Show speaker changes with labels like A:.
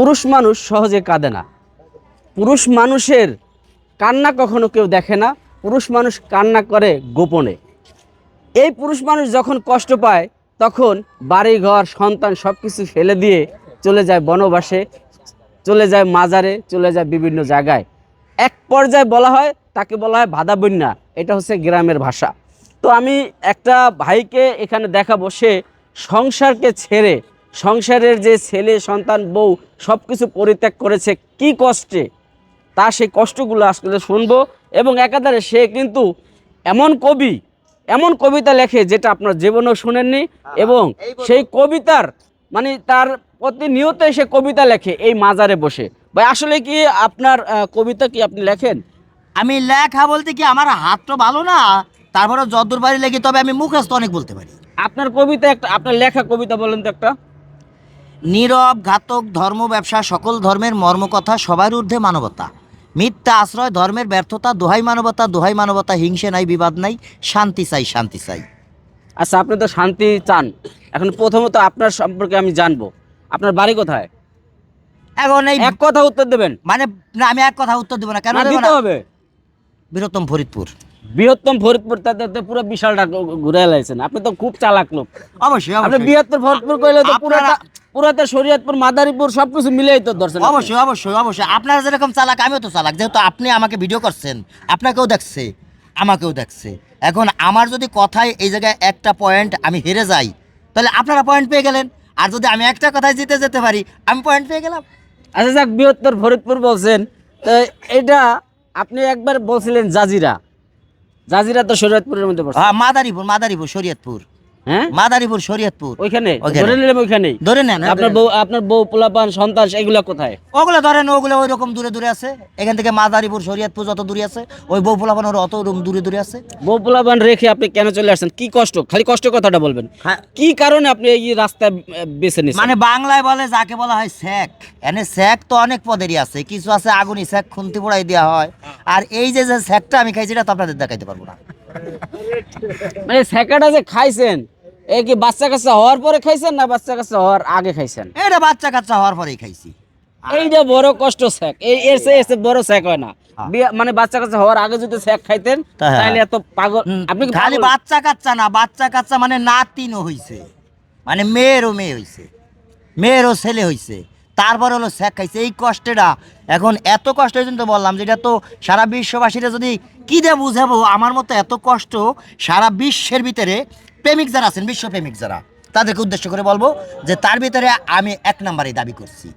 A: পুরুষ মানুষ সহজে কাঁদে না। পুরুষ মানুষের কান্না কখনো কেউ দেখে না, পুরুষ মানুষ কান্না করে গোপনে। এই পুরুষ মানুষ যখন কষ্ট পায়, তখন বাড়ি ঘর সন্তান সব কিছু ফেলে দিয়ে চলে যায় বনবাসে, চলে যায় মাজারে, চলে যায় বিভিন্ন জায়গায়। এক পর্যায়ে বলা হয়, তাকে বলা হয় ভাদা বন্যা, এটা হচ্ছে গ্রামের ভাষা। তো আমি একটা ভাইকে এখানে দেখাবো, সে সংসারকে ছেড়ে সংসারের যে ছেলে সন্তান বউ সব কিছু পরিত্যাগ করেছে কি কষ্টে? তা সেই কষ্টগুলো আসলে শুনব এবং একাধারে সে কিন্তু এমন কবি এমন কবিতা লেখে যেটা আপনার জীবনেও শুনেননি এবং সেই কবিতার মানে তার প্রতিনিয়ত সে কবিতা লেখে এই মাজারে বসে। ভাই আসলে কি আপনার কবিতা কি আপনি লেখেন?
B: আমি লেখা বলতে কি আমার হাত তো ভালো না তারপরে যদ্দূর বাড়ি লেগে তবে আমি মুখস্থ অনেক বলতে পারি।
A: আপনার কবিতা একটা আপনার লেখা কবিতা বলেন তো একটা।
B: নীরব ঘাতক ধর্ম ব্যবসা সকল ধর্মের মর্মকথা সবার ঊর্ধ্বে মানবতা। মিথ্যা আশ্রয় ধর্মের ব্যর্থতা দোহাই মানবতা দোহাই মানবতা হিংসে নাই বিবাদ নাই শান্তি চাই শান্তি চাই।
A: আচ্ছা আপনি তো শান্তি চান। এখন প্রথমত আপনার সম্পর্কে আমি জানব। আপনার বাড়ি কোথায়?
B: এখন এই
A: এক কথা উত্তর দেবেন।
B: মানে না আমি এক কথা উত্তর দেবো না। কেন
A: দিতে হবে।
B: বৃহত্তম ফরিদপুর।
A: বৃহত্তম ফরিদপুর তাতে তো পুরো বিশালটা ঘুরে লাইছেন। আপনি তো খুব চালাক লোক।
B: অবশ্যই
A: আপনি বৃহত্তর ফরিদপুর কইলে তো পুরাটা পুরাটা শরীয়তপুর মাদারীপুর সবকিছু মিলেই তো দর্শন
B: অবশ্যই অবশ্যই অবশ্যই। আপনারা যেরকম চালাক আমিও তো চালাক। যেহেতু আপনি আমাকে ভিডিও করছেন আপনাকেও দেখছে আমাকেও দেখছে। এখন আমার যদি কথায় এই জায়গায় একটা পয়েন্ট আমি হেরে যাই তাহলে আপনারা পয়েন্ট পেয়ে গেলেন। আর যদি আমি একটা কথায় জিতে যেতে পারি আমি পয়েন্ট পেয়ে গেলাম।
A: আচ্ছা যাক বৃহত্তর ফরিদপুর বলছেন। তো এটা আপনি একবার বলছিলেন জাজিরা। জাজিরা তো শরীয়তপুরের মধ্যে পড়ছে
B: হ্যাঁ মাদারীপুর মাদারীপুর শরীয়তপুর।
A: হ্যাঁ?
B: মাদারীপুর শরীয়তপুর।
A: ওইখানে?
B: ওইখানে।
A: ধরে নিলাম ওইখানেই
B: ধরে নেন হ্যাঁ,
A: আপনার বউ আপনার বউ পোলাপান সন্তান এগুলো কোথায়।
B: ওগুলো ধরেন ওগুলো ওই রকম দূরে দূরে আছে। এখান থেকে মাদারীপুর শরীয়তপুর যত দূরে আছে ওই বউ পোলাপানোর অত রকম দূরে দূরে আছে।
A: বউ পোলাপান রেখে আপনি কেন চলে আসছেন? কি কষ্ট? খালি কষ্ট কথাটা বলবেন।
B: হ্যাঁ।
A: কি কারণে আপনি এই রাস্তা বেছে নিয়েছেন?
B: মানে বাংলায় বলে যাকে বলা হয় স্যাক এনে স্যাক তো অনেক পদেরই আছে। কিছু আছে আগুনি স্যাক খুন্তি পোড়াই দেওয়া হয়। আর এই যে যে স্যাকটা আমি খাইছি এটা তো আপনাদের দেখাইতে পারব না।
A: মানে সেকাটা যে খাইছেন এ কি বাচ্চা কাচ্চা হওয়ার পরে খাইছেন না বাচ্চা কাচ্চা হওয়ার আগে খাইছেন?
B: এটা বাচ্চা কাচ্চা হওয়ার পরেই খাইছি।
A: এইটা বড় কষ্ট স্যাক। এই এর চেয়ে এর বড় স্যাক হয় না।
B: হ্যাঁ।
A: মানে বাচ্চা কাচ্চা হওয়ার আগে যদি স্যাক খাইতেন
B: হ্যাঁ।
A: তাহলে এত পাগল আপনি
B: খালি? বাচ্চা কাচ্চা না বাচ্চা কাচ্চা মানে নাতিনও হইছে। মানে মেয়েরও মেয়ে হইছে। মেয়েরও ছেলে হইছে। তারপর হলো স্যাক খাইছে। এই কষ্টটা এখন এত কষ্ট এই তো বললাম যেটা তো সারা বিশ্ববাসীরা যদি কি দিয়ে বুঝাবো? আমার মতো এত কষ্ট সারা বিশ্বের ভিতরে প্রেমিক যারা আছেন বিশ্বপ্রেমিক যারা, তাদেরকে উদ্দেশ্য করে বলব যে তার ভিতরে আমি এক নাম্বারই দাবি করছি।